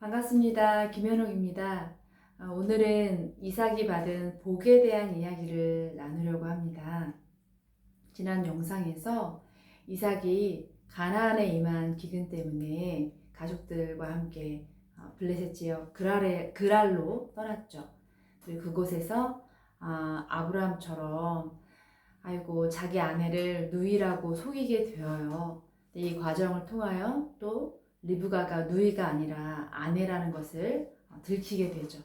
반갑습니다. 김현옥입니다. 아, 오늘은 이삭이 받은 복에 대한 이야기를 나누려고 합니다. 지난 영상에서 이삭이 가나안에 임한 기근 때문에 가족들과 함께 어, 블레셋 지역 그랄에, 그랄로 떠났죠. 그리고 그곳에서 아, 아브라함처럼 아이고 자기 아내를 누이라고 속이게 되어요. 이 과정을 통하여 또 리브가가 누이가 아니라 아내라는 것을 어, 들키게 되죠.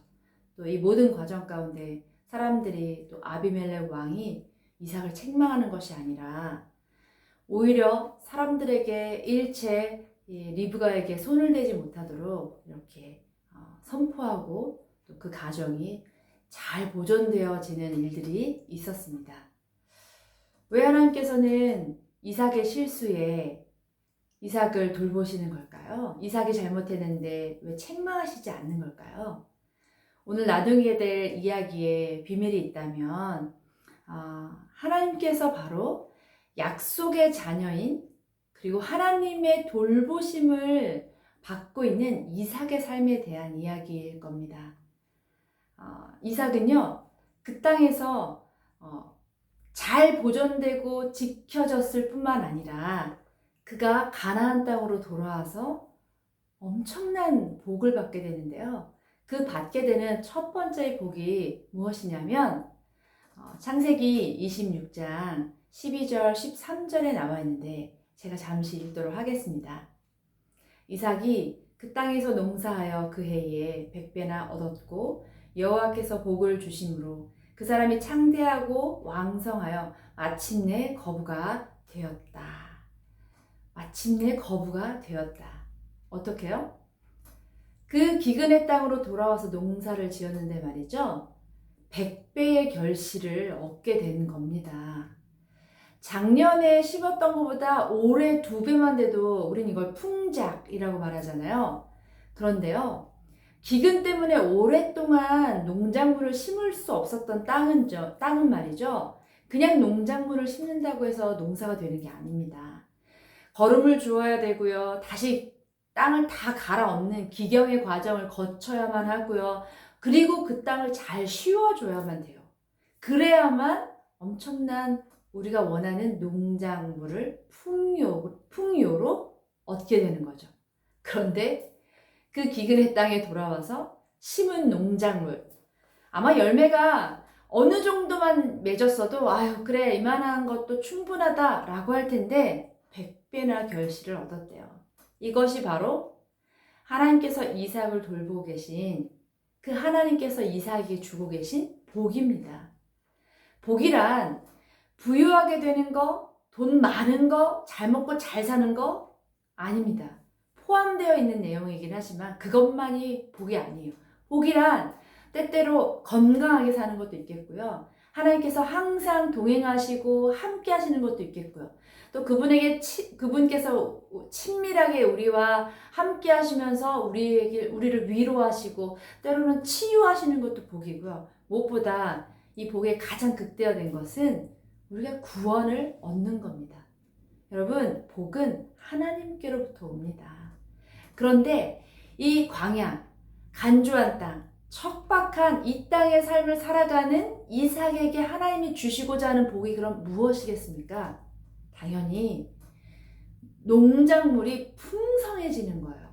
또 이 모든 과정 가운데 사람들이 또 아비멜렉 왕이 이삭을 책망하는 것이 아니라 오히려 사람들에게 일체 이 리브가에게 손을 대지 못하도록 이렇게 어, 선포하고 또 그 가정이 잘 보존되어지는 일들이 있었습니다. 왜 하나님께서는 이삭의 실수에 이삭을 돌보시는 걸까요? 이삭이 잘못했는데 왜 책망하시지 않는 걸까요? 오늘 나누게 될 이야기에 비밀이 있다면 어, 하나님께서 바로 약속의 자녀인 그리고 하나님의 돌보심을 받고 있는 이삭의 삶에 대한 이야기일 겁니다. 어, 이삭은요 그 땅에서 어, 잘 보존되고 지켜졌을 뿐만 아니라 그가 가나안 땅으로 돌아와서 엄청난 복을 받게 되는데요. 그 받게 되는 첫 번째 복이 무엇이냐면 어, 창세기 26장 12절 13절에 나와 있는데 제가 잠시 읽도록 하겠습니다. 이삭이 그 땅에서 농사하여 그 해에 백배나 얻었고 여호와께서 복을 주심으로 그 사람이 창대하고 왕성하여 마침내 거부가 되었다. 마침내 거부가 되었다. 어떻게요? 그 기근의 땅으로 돌아와서 농사를 지었는데 말이죠. 100배의 결실을 얻게 된 겁니다. 작년에 심었던 것보다 올해 두 배만 돼도 우린 이걸 풍작이라고 말하잖아요. 그런데요. 기근 때문에 오랫동안 농작물을 심을 수 없었던 땅은, 저, 땅은 말이죠. 그냥 농작물을 심는다고 해서 농사가 되는 게 아닙니다. 거름을 주어야 되고요. 다시 땅을 다 갈아엎는 기경의 과정을 거쳐야만 하고요. 그리고 그 땅을 잘 씌워줘야만 돼요. 그래야만 엄청난 우리가 원하는 농작물을 풍요, 풍요로 얻게 되는 거죠. 그런데 그 기근의 땅에 돌아와서 심은 농작물. 아마 열매가 어느 정도만 맺었어도, 아유, 그래, 이만한 것도 충분하다라고 할 텐데, 100배나 결실을 얻었대요. 이것이 바로 하나님께서 이삭을 돌보고 계신 그 하나님께서 이삭에게 주고 계신 복입니다. 복이란 부유하게 되는 거, 돈 많은 거, 잘 먹고 잘 사는 거 아닙니다. 포함되어 있는 내용이긴 하지만 그것만이 복이 아니에요. 복이란 때때로 건강하게 사는 것도 있겠고요. 하나님께서 항상 동행하시고 함께 하시는 것도 있겠고요. 또 그분에게 치, 그분께서 친밀하게 우리와 함께 하시면서 우리에게 우리를 위로하시고 때로는 치유하시는 것도 복이고요. 무엇보다 이 복의 가장 극대화된 것은 우리가 구원을 얻는 겁니다. 여러분, 복은 하나님께로부터 옵니다. 그런데 이 광야, 간주한 땅, 척박한 이 땅의 삶을 살아가는 이삭에게 하나님이 주시고자 하는 복이 그럼 무엇이겠습니까? 당연히 농작물이 풍성해지는 거예요.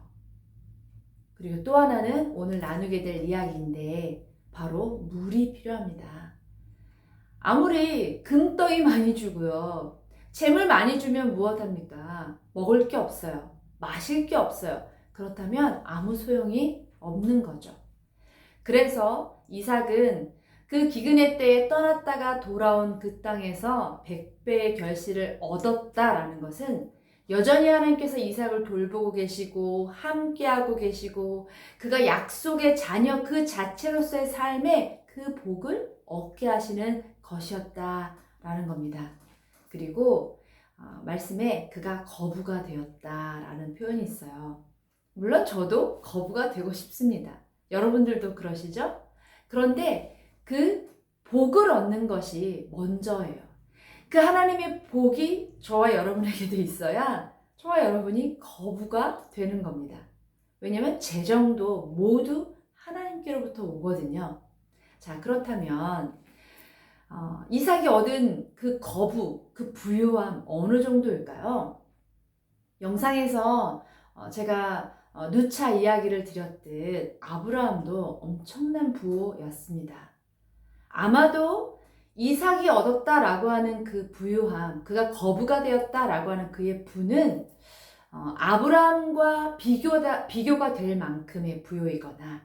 그리고 또 하나는 오늘 나누게 될 이야기인데 바로 물이 필요합니다. 아무리 금떡이 많이 주고요. 재물 많이 주면 무엇합니까? 먹을 게 없어요. 마실 게 없어요. 그렇다면 아무 소용이 없는 거죠. 그래서 이삭은 그 기근의 때에 떠났다가 돌아온 그 땅에서 백배의 결실을 얻었다라는 것은 여전히 하나님께서 이삭을 돌보고 계시고 함께하고 계시고 그가 약속의 자녀 그 자체로서의 삶에 그 복을 얻게 하시는 것이었다라는 겁니다. 그리고 어, 말씀에 그가 거부가 되었다라는 표현이 있어요. 물론 저도 거부가 되고 싶습니다. 여러분들도 그러시죠? 그런데 그 복을 얻는 것이 먼저예요. 그 하나님의 복이 저와 여러분에게도 있어야 저와 여러분이 거부가 되는 겁니다. 왜냐면 재정도 모두 하나님께로부터 오거든요. 자, 그렇다면 어, 이삭이 얻은 그 거부, 그 부유함 어느 정도일까요? 영상에서 어, 제가 어, 누차 이야기를 드렸듯 아브라함도 엄청난 부호였습니다. 아마도 이삭이 얻었다라고 하는 그 부유함, 그가 거부가 되었다라고 하는 그의 부는 어, 아브라함과 비교다, 비교가 될 만큼의 부요이거나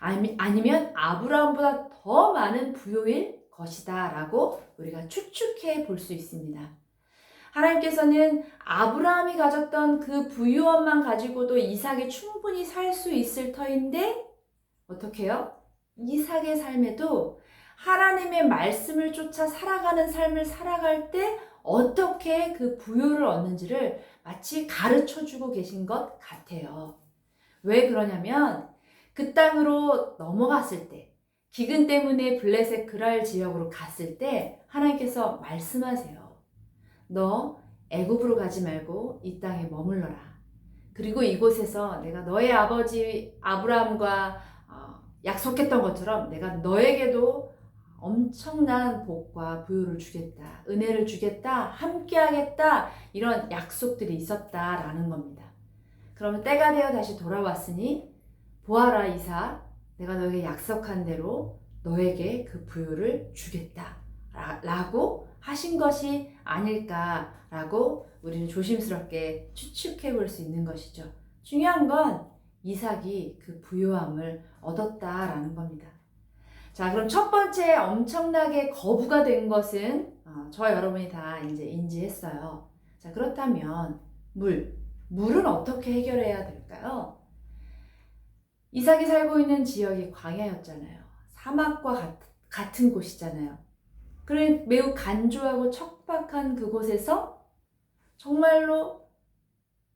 아니, 아니면 아브라함보다 더 많은 부요일 것이다 라고 우리가 추측해 볼 수 있습니다. 하나님께서는 아브라함이 가졌던 그 부유함만 가지고도 이삭이 충분히 살 수 있을 터인데 어떻게요? 이삭의 삶에도 하나님의 말씀을 쫓아 살아가는 삶을 살아갈 때 어떻게 그 부요를 얻는지를 마치 가르쳐 주고 계신 것 같아요. 왜 그러냐면 그 땅으로 넘어갔을 때 기근 때문에 블레셋 그랄 지역으로 갔을 때 하나님께서 말씀하세요. 너 애굽으로 가지 말고 이 땅에 머물러라. 그리고 이곳에서 내가 너의 아버지 아브라함과 어, 약속했던 것처럼 내가 너에게도 엄청난 복과 부유를 주겠다. 은혜를 주겠다. 함께 하겠다. 이런 약속들이 있었다라는 겁니다. 그러면 때가 되어 다시 돌아왔으니 보아라 이사 내가 너에게 약속한 대로 너에게 그 부유를 주겠다. 라고 하신 것이 아닐까라고 우리는 조심스럽게 추측해 볼 수 있는 것이죠. 중요한 건 이삭이 그 부유함을 얻었다라는 겁니다. 자, 그럼 첫 번째 엄청나게 거부가 된 것은 어, 저와 여러분이 다 이제 인지했어요. 자, 그렇다면 물, 물은 어떻게 해결해야 될까요? 이삭이 살고 있는 지역이 광야였잖아요. 사막과 같, 같은 곳이잖아요. 그래 매우 간조하고 척박한 그곳에서 정말로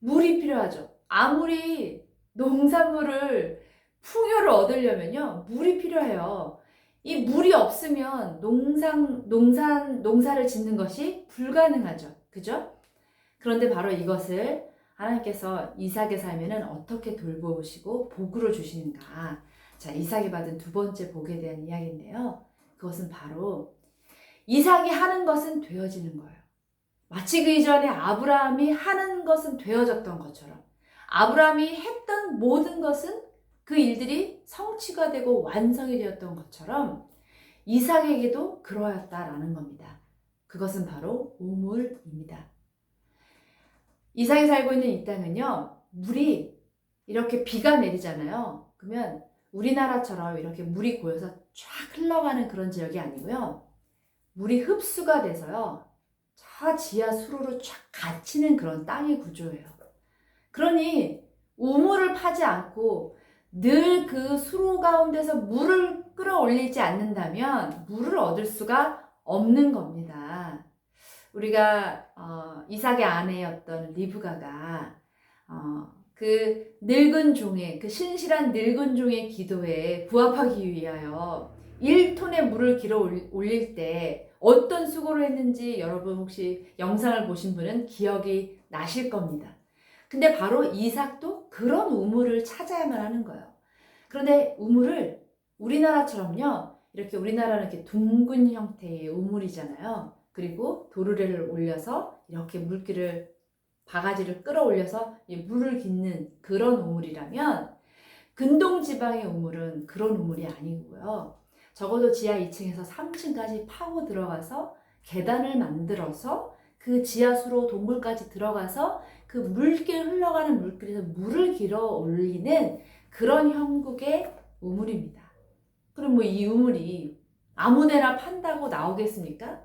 물이 필요하죠. 아무리 농산물을 풍요를 얻으려면요, 물이 필요해요. 이 물이 없으면 농상, 농산, 농사를 짓는 것이 불가능하죠. 그죠? 그런데 바로 이것을 하나님께서 이삭의 삶에는 어떻게 돌보시고 복으로 주시는가. 자, 이삭이 받은 두 번째 복에 대한 이야기인데요. 그것은 바로 이삭이 하는 것은 되어지는 거예요. 마치 그 이전에 아브라함이 하는 것은 되어졌던 것처럼 아브라함이 했던 모든 것은 그 일들이 성취가 되고 완성이 되었던 것처럼 이삭에게도 그러했다라는 겁니다. 그것은 바로 우물입니다. 이삭이 살고 있는 이 땅은요, 물이 이렇게 비가 내리잖아요. 그러면 우리나라처럼 이렇게 물이 고여서 쫙 흘러가는 그런 지역이 아니고요. 물이 흡수가 돼서요. 저 지하 수로로 쫙 갇히는 그런 땅의 구조예요. 그러니 우물을 파지 않고 늘 그 수로 가운데서 물을 끌어올리지 않는다면 물을 얻을 수가 없는 겁니다. 우리가 어, 이삭의 아내였던 리브가가 어, 그 늙은 종의 그 신실한 늙은 종의 기도에 부합하기 위하여 1톤의 물을 길어 올릴 때 어떤 수고를 했는지 여러분 혹시 영상을 보신 분은 기억이 나실 겁니다. 근데 바로 이삭도 그런 우물을 찾아야만 하는 거예요. 그런데 우물을 우리나라처럼요. 이렇게 우리나라는 이렇게 둥근 형태의 우물이잖아요. 그리고 도르래를 올려서 이렇게 물기를 바가지를 끌어올려서 물을 깃는 그런 우물이라면 근동 지방의 우물은 그런 우물이 아니고요. 적어도 지하 2층에서 3층까지 파고 들어가서 계단을 만들어서 그 지하수로 동굴까지 들어가서 그 물길 흘러가는 물길에서 물을 길어 올리는 그런 형국의 우물입니다. 그럼 뭐 이 우물이 아무데나 판다고 나오겠습니까?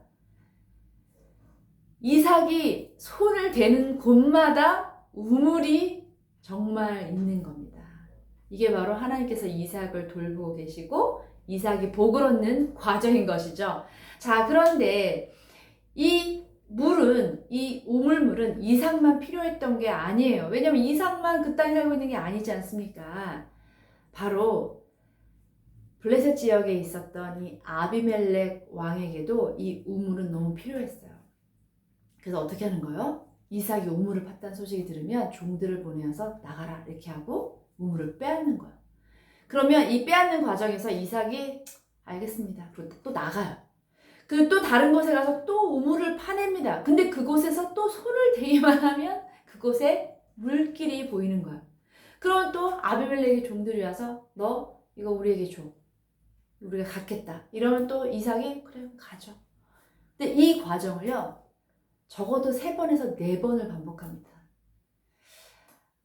이삭이 손을 대는 곳마다 우물이 정말 있는 겁니다. 이게 바로 하나님께서 이삭을 돌보고 계시고 이삭이 복을 얻는 과정인 것이죠. 자, 그런데 이 물은, 이 우물물은 이삭만 필요했던 게 아니에요. 왜냐면 이삭만 그 땅에 살고 있는 게 아니지 않습니까? 바로 블레셋 지역에 있었던 이 아비멜렉 왕에게도 이 우물은 너무 필요했어요. 그래서 어떻게 하는 거예요? 이삭이 우물을 팠다는 소식이 들으면 종들을 보내서 나가라 이렇게 하고 우물을 빼앗는 거예요. 그러면 이 빼앗는 과정에서 이삭이 알겠습니다. 그리고 또 나가요. 그리고 또 다른 곳에 가서 또 우물을 파냅니다. 근데 그곳에서 또 손을 대기만 하면 그곳에 물길이 보이는 거예요. 그럼 또 아비멜렉의 종들이 와서 너 이거 우리에게 줘. 우리가 갖겠다. 이러면 또 이삭이 그래 가져. 근데 이 과정을요. 적어도 세 번에서 네 번을 반복합니다.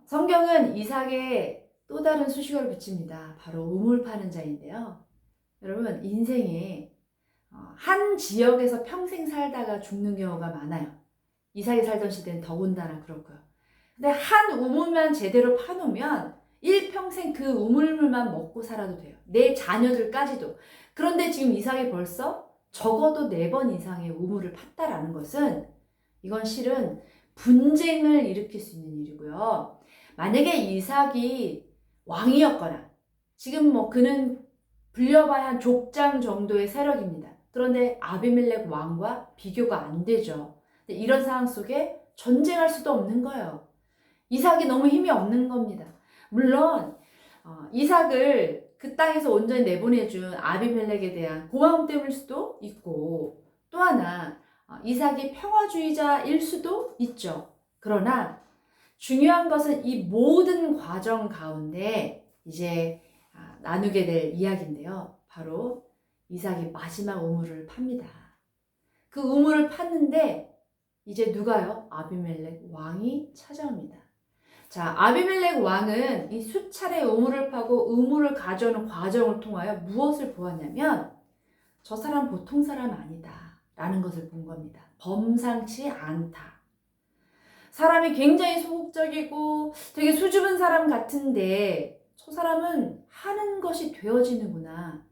성경은 이삭의 또 다른 수식어를 붙입니다. 바로 우물 파는 자인데요. 여러분 인생에 어, 한 지역에서 평생 살다가 죽는 경우가 많아요. 이삭이 살던 시대는 더군다나 그렇고요. 근데 한 우물만 제대로 파놓으면 일평생 그 우물물만 먹고 살아도 돼요. 내 자녀들까지도. 그런데 지금 이삭이 벌써 적어도 네 번 이상의 우물을 팠다라는 것은 이건 실은 분쟁을 일으킬 수 있는 일이고요. 만약에 이삭이 왕이었거나 지금 뭐 그는 불려봐야 한 족장 정도의 세력입니다. 그런데 아비멜렉 왕과 비교가 안 되죠. 이런 상황 속에 전쟁할 수도 없는 거예요. 이삭이 너무 힘이 없는 겁니다. 물론 어, 이삭을 그 땅에서 온전히 내보내준 아비멜렉에 대한 고마움 때문일 수도 있고 또 하나 어, 이삭이 평화주의자일 수도 있죠. 그러나 중요한 것은 이 모든 과정 가운데 이제 아, 나누게 될 이야기인데요. 바로 이삭이 마지막 우물을 팝니다. 그 우물을 팠는데 이제 누가요? 아비멜렉 왕이 찾아옵니다. 자, 아비멜렉 왕은 이 수차례 우물을 파고 우물을 가져오는 과정을 통하여 무엇을 보았냐면 저 사람 보통 사람 아니다. 라는 것을 본 겁니다. 범상치 않다. 사람이 굉장히 소극적이고 되게 수줍은 사람 같은데 저 사람은 하는 것이 되어지는구나.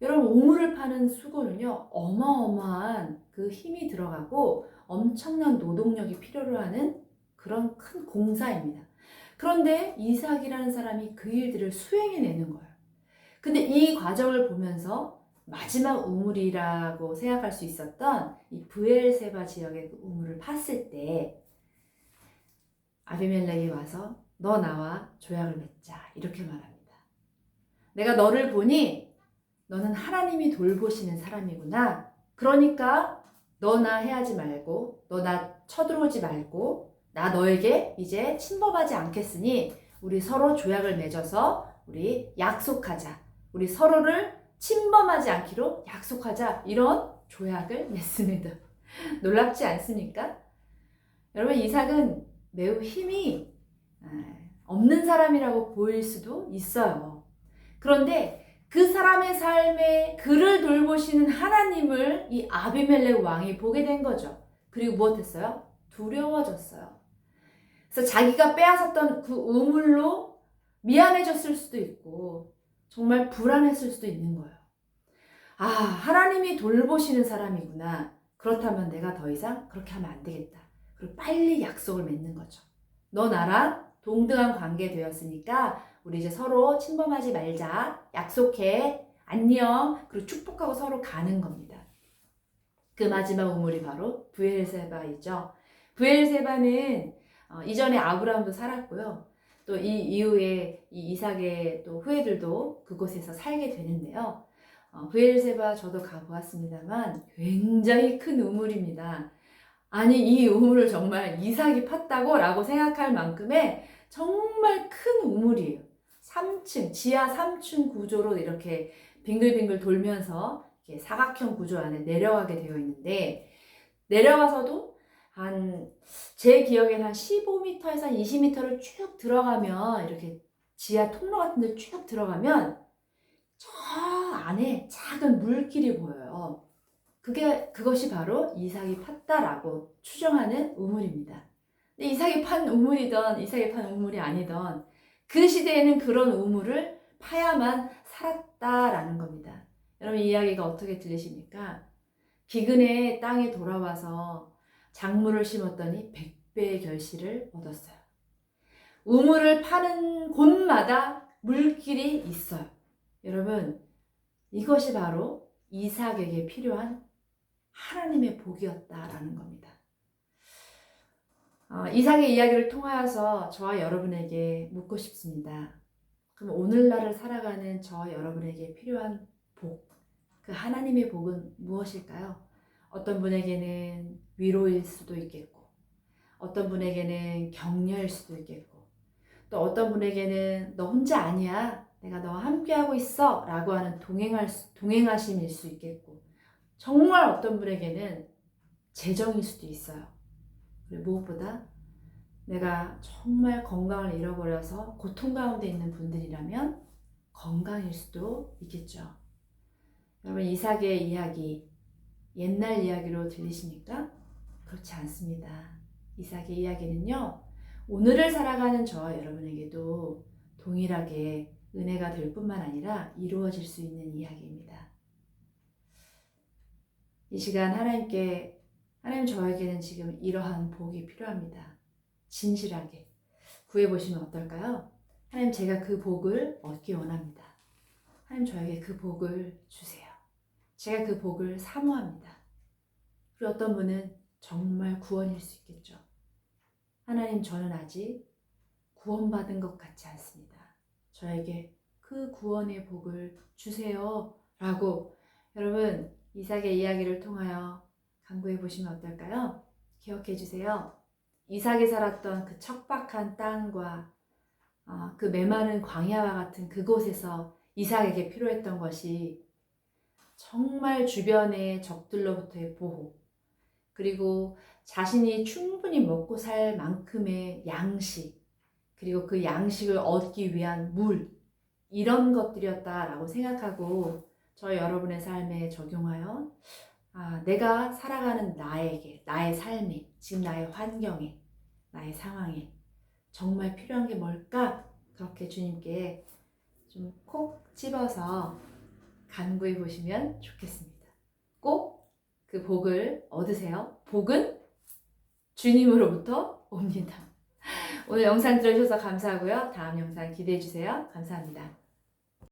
여러분 우물을 파는 수고는요 어마어마한 그 힘이 들어가고 엄청난 노동력이 필요로 하는 그런 큰 공사입니다. 그런데 이삭이라는 사람이 그 일들을 수행해 내는 거예요. 근데 이 과정을 보면서 마지막 우물이라고 생각할 수 있었던 이 브엘세바 지역의 그 우물을 팠을 때 아비멜렉이 와서 너 나와 조약을 맺자 이렇게 말합니다. 내가 너를 보니 너는 하나님이 돌보시는 사람이구나. 그러니까 너 나 해하지 말고 너 나 쳐들어오지 말고 나 너에게 이제 침범하지 않겠으니 우리 서로 조약을 맺어서 우리 약속하자. 우리 서로를 침범하지 않기로 약속하자. 이런 조약을 맺습니다. 놀랍지 않습니까? 여러분 이삭은 매우 힘이 아, 없는 사람이라고 보일 수도 있어요. 그런데 그 사람의 삶에 그를 돌보시는 하나님을 이 아비멜렉 왕이 보게 된 거죠. 그리고 무엇했어요? 두려워졌어요. 그래서 자기가 빼앗았던 그 우물로 미안해졌을 수도 있고 정말 불안했을 수도 있는 거예요. 아, 하나님이 돌보시는 사람이구나. 그렇다면 내가 더 이상 그렇게 하면 안 되겠다. 그리고 빨리 약속을 맺는 거죠. 너 나랑 동등한 관계 되었으니까 우리 이제 서로 침범하지 말자. 약속해. 안녕. 그리고 축복하고 서로 가는 겁니다. 그 마지막 우물이 바로 부엘세바이죠. 부엘세바는 어, 이전에 아브라함도 살았고요. 또 이 이후에 이 이삭의 또 후예들도 그곳에서 살게 되는데요. 어, 부엘세바 저도 가보았습니다만 굉장히 큰 우물입니다. 아니 이 우물을 정말 이삭이 팠다고 라고 생각할 만큼의 정말 큰 우물이에요. 3층, 지하 3층 구조로 이렇게 빙글빙글 돌면서 사각형 구조 안에 내려가게 되어 있는데 내려가서도 한 제 기억에는 한 15m에서 한 20m를 쭉 들어가면 이렇게 지하 통로 같은 데 쭉 들어가면 저 안에 작은 물길이 보여요. 그게 그것이 바로 이삭이 팠다라고 추정하는 우물입니다. 근데 이삭이 판 우물이던 이삭이 판 우물이 아니던 그 시대에는 그런 우물을 파야만 살았다라는 겁니다. 여러분 이 이야기가 어떻게 들리십니까? 기근의 땅에 돌아와서 작물을 심었더니 백배의 결실을 얻었어요. 우물을 파는 곳마다 물길이 있어요. 여러분 이것이 바로 이삭에게 필요한 하나님의 복이었다라는 겁니다. 어, 이삭의 이야기를 통하여서 저와 여러분에게 묻고 싶습니다. 그럼 오늘날을 살아가는 저 여러분에게 필요한 복, 그 하나님의 복은 무엇일까요? 어떤 분에게는 위로일 수도 있겠고, 어떤 분에게는 격려일 수도 있겠고, 또 어떤 분에게는 너 혼자 아니야. 내가 너와 함께하고 있어. 라고 하는 동행할 수, 동행하심일 수 있겠고, 정말 어떤 분에게는 재정일 수도 있어요. 그리고 무엇보다 내가 정말 건강을 잃어버려서 고통 가운데 있는 분들이라면 건강일 수도 있겠죠. 여러분, 이삭의 이야기, 옛날 이야기로 들리십니까? 그렇지 않습니다. 이삭의 이야기는요, 오늘을 살아가는 저와 여러분에게도 동일하게 은혜가 될 뿐만 아니라 이루어질 수 있는 이야기입니다. 이 시간 하나님께, 하나님 저에게는 지금 이러한 복이 필요합니다. 진실하게 구해보시면 어떨까요? 하나님 제가 그 복을 얻기 원합니다. 하나님 저에게 그 복을 주세요. 제가 그 복을 사모합니다. 그리고 어떤 분은 정말 구원일 수 있겠죠. 하나님 저는 아직 구원받은 것 같지 않습니다. 저에게 그 구원의 복을 주세요. 라고 여러분 이삭의 이야기를 통하여 강구해 보시면 어떨까요? 기억해 주세요. 이삭이 살았던 그 척박한 땅과 어, 그 메마른 광야와 같은 그곳에서 이삭에게 필요했던 것이 정말 주변의 적들로부터의 보호, 그리고 자신이 충분히 먹고 살 만큼의 양식, 그리고 그 양식을 얻기 위한 물, 이런 것들이었다라고 생각하고 저 여러분의 삶에 적용하여 아, 내가 살아가는 나에게, 나의 삶에, 지금 나의 환경에, 나의 상황에 정말 필요한 게 뭘까? 그렇게 주님께 좀 콕 집어서 간구해 보시면 좋겠습니다. 꼭 그 복을 얻으세요. 복은 주님으로부터 옵니다. 오늘 영상 들어주셔서 감사하고요. 다음 영상 기대해 주세요. 감사합니다.